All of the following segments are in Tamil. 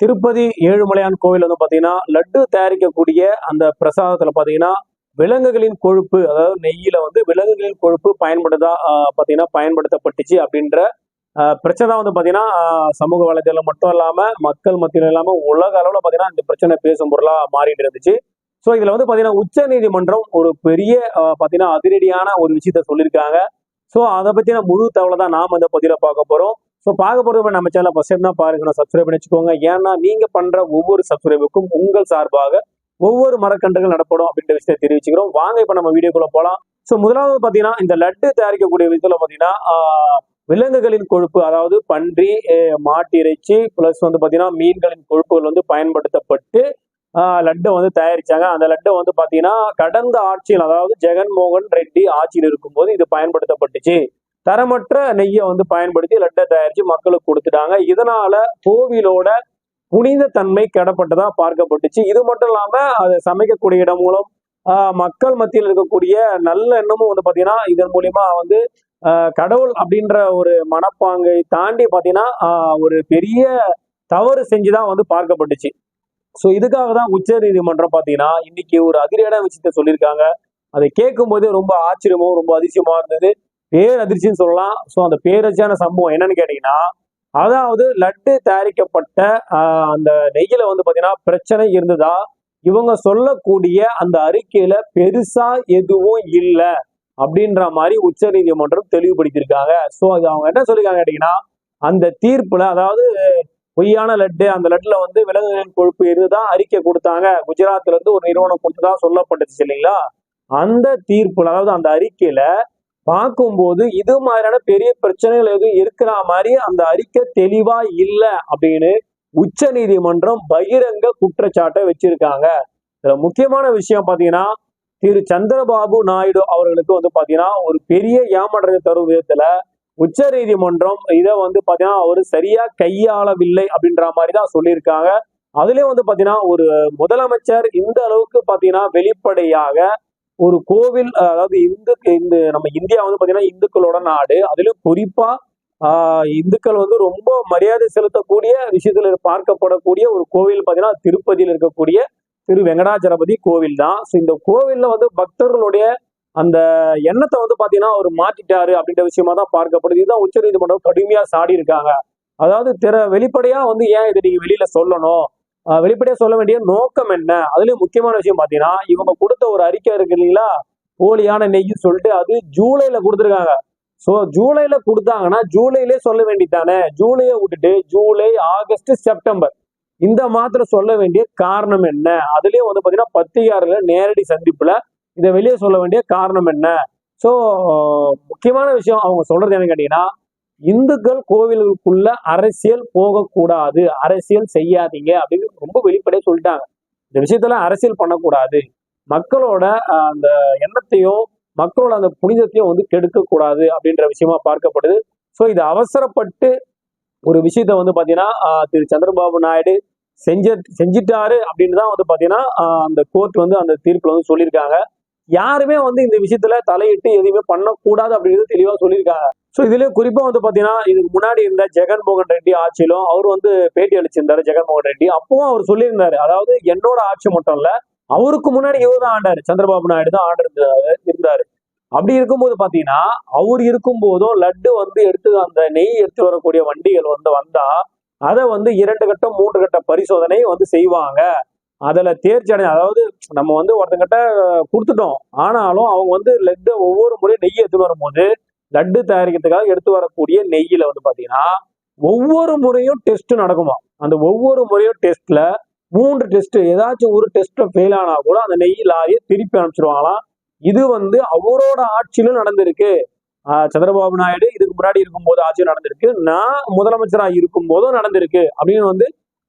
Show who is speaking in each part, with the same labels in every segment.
Speaker 1: திருப்பதி ஏழுமலையான் கோவில் வந்து பார்த்தீங்கன்னா லட்டு தயாரிக்கக்கூடிய அந்த பிரசாதத்தில் பார்த்தீங்கன்னா விலங்குகளின் கொழுப்பு அதாவது நெய்யில வந்து விலங்குகளின் கொழுப்பு பயன்படுதா பார்த்தீங்கன்னா பயன்படுத்தப்பட்டுச்சு அப்படின்ற பிரச்சனை தான் வந்து பார்த்தீங்கன்னா சமூக வலைதளம் மட்டும் இல்லாமல் மக்கள் மத்தியில இல்லாமல் உலக அளவில் பார்த்தீங்கன்னா இந்த பிரச்சனை பேசும் பொருளாக மாறிட்டு இருந்துச்சு. ஸோ இதில் வந்து பார்த்தீங்கன்னா உச்ச நீதிமன்றம் ஒரு பெரிய பார்த்தீங்கன்னா அதிரடியான ஒரு விஷயத்த சொல்லியிருக்காங்க. ஸோ அதை பற்றின முழு தகவலை தான் நாம இந்த பதில பார்க்க போகிறோம் ஸோ பார்க்க போறது நம்ம சேனல் ஃபஸ்ட் டைம் தான் பாருங்க. சப்ஸ்கிரைப் பண்ணி வச்சுக்கோங்க. ஏன்னா நீங்க பண்ற ஒவ்வொரு சப்ஸ்கிரைபுக்கும் உங்கள் சார்பாக ஒவ்வொரு மரக்கன்றுகள் நடப்படும் அப்படின்ற விஷயத்தை தெரிவிச்சுக்கிறோம். வாங்க இப்போ நம்ம வீடியோக்குள்ள போகலாம் ஸோ முதலாவது பாத்தீங்கன்னா இந்த லட்டு தயாரிக்கக்கூடிய விதத்தில் பாத்தீங்கன்னா விலங்குகளின் கொழுப்பு அதாவது பன்றி மாட்டு இறைச்சி பிளஸ் வந்து பாத்தீங்கன்னா மீன்களின் கொழுப்புகள் வந்து பயன்படுத்தப்பட்டு லட்டை வந்து தயாரிச்சாங்க. அந்த லட்டை வந்து பாத்தீங்கன்னா கடந்த ஆட்சியில் அதாவது ஜெகன்மோகன் ரெட்டி ஆட்சியில் இருக்கும்போது இது பயன்படுத்தப்பட்டுச்சு. தரமற்ற நெய்யை வந்து பயன்படுத்தி லட்டை தயாரித்து மக்களுக்கு கொடுத்துட்டாங்க. இதனால கோவிலோட புனித தன்மை கெடப்பட்டதா பார்க்கப்பட்டுச்சு. இது மட்டும் இல்லாம அதை சமைக்கக்கூடிய இடம் மூலம் மக்கள் மத்தியில் இருக்கக்கூடிய நல்ல எண்ணமும் வந்து பாத்தீங்கன்னா இதன் மூலியமா வந்து கடவுள் அப்படின்ற ஒரு மனப்பாங்கை தாண்டி பாத்தீங்கன்னா ஒரு பெரிய தவறு செஞ்சுதான் வந்து பார்க்கப்பட்டுச்சு. ஸோ இதுக்காக தான் உச்ச நீதிமன்றம் பாத்தீங்கன்னா இன்னைக்கு ஒரு அதிரடியான விஷயத்த சொல்லியிருக்காங்க. அதை கேட்கும்போது ரொம்ப ஆச்சரியமும் ரொம்ப அதிசயமா இருந்தது. பேரதிர்ச்சின்னு சொல்லலாம். ஸோ அந்த பேரதிர்ச்சியான சம்பவம் என்னன்னு கேட்டீங்கன்னா அதாவது லட்டு தயாரிக்கப்பட்ட அந்த நெய்யில வந்து பாத்தீங்கன்னா பிரச்சனை இருந்ததா? இவங்க சொல்லக்கூடிய அந்த அறிக்கையில பெருசா எதுவும் இல்லை அப்படின்ற மாதிரி உச்ச நீதிமன்றம் தெளிவுபடுத்தியிருக்காங்க. ஸோ அது அவங்க என்ன சொல்லியிருக்காங்க கேட்டீங்கன்னா அந்த தீர்ப்புல அதாவது பொய்யான லட்டு அந்த லட்டுல வந்து விலங்குகளின் கொழுப்பு இருந்துதான் அறிக்கை கொடுத்தாங்க. குஜராத்ல இருந்து ஒரு நிறுவனம் கொடுத்ததா சொல்லப்பட்டுச்சு இல்லைங்களா அந்த தீர்ப்புல அதாவது அந்த அறிக்கையில பார்க்கும்போது இது மாதிரியான பெரிய பிரச்சனைகள் எதுவும் இருக்கிற மாதிரி அந்த அறிக்கை தெளிவா இல்லை அப்படின்னு உச்ச நீதிமன்றம் பகிரங்க குற்றச்சாட்டை வச்சிருக்காங்க. இதுல முக்கியமான விஷயம் பாத்தீங்கன்னா திரு சந்திரபாபு நாயுடு அவர்களுக்கு வந்து பாத்தீங்கன்னா ஒரு பெரிய ஏமாற்றத்தை தரும் விதத்துல உச்ச நீதிமன்றம் இதை வந்து பாத்தீங்கன்னா அவர் சரியா கையாளவில்லை அப்படின்ற மாதிரி தான் சொல்லியிருக்காங்க. அதுலயும் வந்து பாத்தீங்கன்னா ஒரு முதலமைச்சர் இந்த அளவுக்கு பாத்தீங்கன்னா வெளிப்படையாக ஒரு கோவில் அதாவது இந்து இந்த நம்ம இந்தியா வந்து பாத்தீங்கன்னா இந்துக்களோட நாடு. அதுலயும் குறிப்பா ஆஹ், இந்துக்கள் வந்து ரொம்ப மரியாதை செலுத்தக்கூடிய விஷயத்துல பார்க்கப்படக்கூடிய ஒரு கோவில் பாத்தீங்கன்னா திருப்பதியில் இருக்கக்கூடிய திரு வெங்கடாச்சலபதி கோவில் தான். ஸோ இந்த கோவில்ல வந்து பக்தர்களுடைய அந்த எண்ணத்தை வந்து பாத்தீங்கன்னா அவர் மாத்திட்டாரு அப்படின்ற விஷயமா தான் பார்க்கப்படுது. இதுதான் உச்சநீதிமன்றம் கடுமையா சாடி இருக்காங்க அதாவது திற வெளிப்படையா வந்து ஏன் இதை நீங்க வெளியில சொல்லணும்? வெளிப்படையா சொல்ல வேண்டிய நோக்கம் என்ன? அதுலயும் முக்கியமான விஷயம் பாத்தீங்கன்னா இவங்க கொடுத்த ஒரு அறிக்கை இருக்கு இல்லைங்களா? போலியான நெய் சொல்லிட்டு அது ஜூலைல கொடுத்துருக்காங்க. ஸோ ஜூலைல கொடுத்தாங்கன்னா ஜூலைலே சொல்ல வேண்டியதானே ஜூலையை விட்டுட்டு ஜூலை ஆகஸ்ட் செப்டம்பர். இந்த மாத்திர சொல்ல வேண்டிய காரணம் என்ன? அதுலயும் வந்து பாத்தீங்கன்னா பத்திரிகையாளர்கள் நேரடி சந்திப்புல இதை வெளியே சொல்ல வேண்டிய காரணம் என்ன? ஸோ முக்கியமான விஷயம் அவங்க சொல்றது என்னன்னு கேட்டீங்கன்னா இந்துக்கள் கோவிலுக்குள்ள அரசியல் போகக்கூடாது அரசியல் செய்யாதீங்க அப்படின்னு ரொம்ப வெளிப்படையா சொல்லிட்டாங்க. இந்த விஷயத்துல அரசியல் பண்ணக்கூடாது. மக்களோட அந்த எண்ணத்தையும் மக்களோட அந்த புனிதத்தையும் வந்து கெடுக்க கூடாது அப்படின்ற விஷயமா பார்க்கப்படுது. ஸோ இது அவசரப்பட்டு ஒரு விஷயத்த வந்து பாத்தீங்கன்னா திரு சந்திரபாபு நாயுடு செஞ்ச செஞ்சிட்டாரு அப்படின்னு தான் வந்து பாத்தீங்கன்னா அந்த கோர்ட் வந்து அந்த தீர்ப்புல வந்து சொல்லியிருக்காங்க. யாருமே வந்து இந்த விஷயத்துல தலையிட்டு எதுவுமே பண்ணக்கூடாது அப்படிங்கிறது தெளிவா சொல்லியிருக்காங்க. ஸோ இதுலேயே குறிப்பாக வந்து பார்த்தீங்கன்னா இதுக்கு முன்னாடி இருந்த ஜெகன்மோகன் ரெட்டி ஆட்சியிலும் அவர் வந்து பேட்டி அளிச்சிருந்தாரு ஜெகன்மோகன் ரெட்டி. அப்பவும் அவர் சொல்லியிருந்தாரு. அதாவது என்னோட ஆட்சி மட்டும் இல்ல அவருக்கு முன்னாடி இவர் தான் ஆண்டாரு. சந்திரபாபு நாயுடு தான் ஆண்டு இருந்தாரு. அப்படி இருக்கும்போது பாத்தீங்கன்னா அவர் இருக்கும்போதும் லட்டு வந்து எடுத்து அந்த நெய் எடுத்து வரக்கூடிய வண்டிகள் வந்து வந்தா அதை வந்து இரண்டு கட்டம் மூன்று கட்ட பரிசோதனை வந்து செய்வாங்க. அதில் தேர்ச்சி அடை அதாவது நம்ம வந்து ஒருத்தங்கிட்ட கொடுத்துட்டோம். ஆனாலும் அவங்க வந்து லட்டு ஒவ்வொரு முறையும் நெய் எடுத்து வரும்போது லட்டு தயாரிக்கிறதுக்காக எடுத்து வரக்கூடிய நெய்யில வந்து பாத்தீங்கன்னா ஒவ்வொரு முறையும் டெஸ்ட் நடக்குமா? அந்த ஒவ்வொரு முறையும் டெஸ்ட்ல மூன்று டெஸ்ட் ஏதாச்சும் ஒரு டெஸ்ட்ல ஃபெயில் ஆனா கூட அந்த நெய் லாரியை திருப்பி அனுப்பிச்சிருவாங்களாம். இது வந்து அவரோட ஆட்சியிலும் நடந்திருக்கு. ஆஹ் சந்திரபாபு நாயுடு இதுக்கு முன்னாடி இருக்கும்போது ஆட்சியும் நடந்திருக்கு. நான் முதலமைச்சரா இருக்கும் போதும் நடந்திருக்கு அப்படின்னு வந்து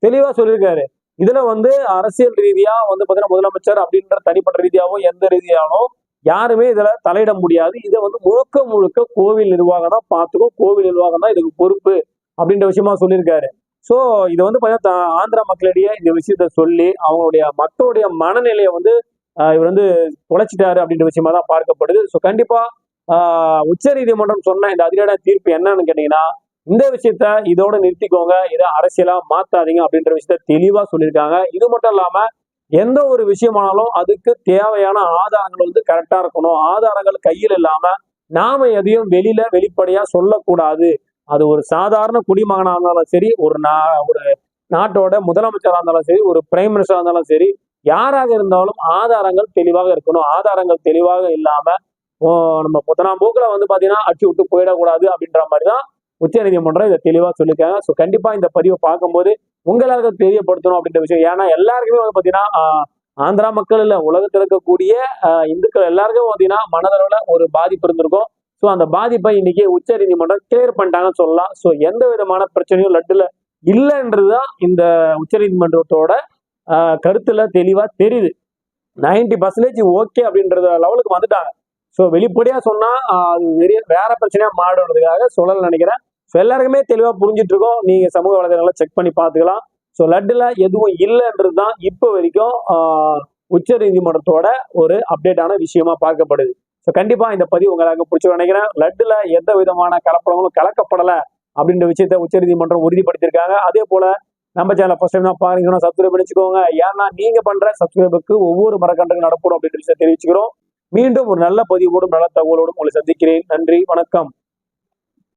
Speaker 1: தெளிவா சொல்லியிருக்காரு. இதுல வந்து அரசியல் ரீதியா வந்து பாத்தீங்கன்னா முதலமைச்சர் அப்படின்ற தனிப்பட்ட ரீதியாகவும் எந்த ரீதியாலும் யாருமே இதுல தலையிட முடியாது. இதை வந்து முழுக்க முழுக்க கோவில் நிர்வாகம் தான் பார்த்துக்கும் கோவில் நிர்வாகம் தான் இதுக்கு பொறுப்பு அப்படின்ற விஷயமா சொல்லியிருக்காரு. ஸோ இதை வந்து பார்த்தீங்கன்னா தா- ஆந்திர மக்களிடையே இந்த விஷயத்த சொல்லி அவங்களுடைய மக்களுடைய மனநிலையை வந்து இவர் வந்து தொலைச்சிட்டாரு அப்படின்ற விஷயமா தான் பார்க்கப்படுது. ஸோ கண்டிப்பா உச்ச நீதிமன்றம் சொன்ன இந்த அதிகார தீர்ப்பு என்னன்னு கேட்டீங்கன்னா இந்த விஷயத்த இதோட நிறுத்திக்கோங்க. இதை அரசியலா மாத்தாதீங்க அப்படின்ற விஷயத்த தெளிவா சொல்லியிருக்காங்க. இது மட்டும் இல்லாம எந்த ஒரு விஷயமானாலும் அதுக்கு தேவையான ஆதாரங்கள் வந்து கரெக்டா இருக்கணும். ஆதாரங்கள் கையில் இல்லாம நாம எதையும் வெளியில வெளிப்படையா சொல்லக்கூடாது. அது ஒரு சாதாரண குடிமகனா இருந்தாலும் சரி ஒரு நா ஒரு நாட்டோட முதலமைச்சராக இருந்தாலும் சரி ஒரு பிரைம் மினிஸ்டராக இருந்தாலும் சரி யாராக இருந்தாலும் ஆதாரங்கள் தெளிவாக இருக்கணும். ஆதாரங்கள் தெளிவாக இல்லாம ஓ, நம்ம புத்தனாம் வந்து பாத்தீங்கன்னா அடிச்சு விட்டு போயிடக்கூடாது அப்படின்ற மாதிரி தான் உச்சநீதிமன்றம் இதை தெளிவாக சொல்லியிருக்காங்க. ஸோ கண்டிப்பாக இந்த பதிவை பார்க்கும்போது உங்களால் தெரியப்படுத்தணும் அப்படின்ற விஷயம். ஏன்னா எல்லாருக்குமே வந்து பாத்தீங்கன்னா ஆந்திரா மக்கள் இல்லை உலகத்தில் இருக்கக்கூடிய இந்துக்கள் எல்லாருக்கும் பார்த்தீங்கன்னா மனதளவில் ஒரு பாதிப்பு இருந்திருக்கும். ஸோ அந்த பாதிப்பை இன்னைக்கு உச்சநீதிமன்றம் கிளியர் பண்ணிட்டாங்கன்னு சொல்லலாம். ஸோ எந்த விதமான பிரச்சனையும் லட்டுல இல்லைன்றதுதான் இந்த உச்சநீதிமன்றத்தோட ஆஹ், கருத்துல தெளிவா தெரியுது. 90% பர்சன்டேஜ் ஓகே அப்படின்றத லெவலுக்கு வந்துட்டாங்க. ஸோ வெளிப்படையா சொன்னா அது வெறிய வேற பிரச்சனையா மாறுறதுக்காக சொல்லல நினைக்கிறேன். ஸோ எல்லாருக்குமே தெளிவா புரிஞ்சிட்டு இருக்கோம் நீங்க சமூக வலைதளங்களை செக் பண்ணி பார்த்துக்கலாம். ஸோ லட்டுல எதுவும் இல்லைன்றது தான் இப்போ வரைக்கும் உச்ச நீதிமன்றத்தோட ஒரு அப்டேட்டான விஷயமா பார்க்கப்படுது. ஸோ கண்டிப்பா இந்த பதிவு உங்களுக்கு பிடிச்சி நினைக்கிறேன். லட்டுல எந்த விதமான கலப்படங்களும் கலக்கப்படலை அப்படின்ற விஷயத்த உச்சநீதிமன்றம் உறுதிப்படுத்தியிருக்காங்க. அதே போல நம்ம சேனல் ஃபர்ஸ்ட் டைம் தான் பாருங்கன்னா சப்ஸ்கிரைப் பண்ணிச்சுக்கோங்க. ஏன்னா நீங்க பண்ற சப்ஸ்கிரைபுக்கு ஒவ்வொரு மரக்கன்றுக்கு நடப்படும் அப்படின்ற விஷயத்தை தெரிவிச்சுக்கிறோம். மீண்டும் ஒரு நல்ல பதிவோடும் நல்ல தகவலோடும் உங்களை சந்திக்கிறேன். நன்றி வணக்கம்.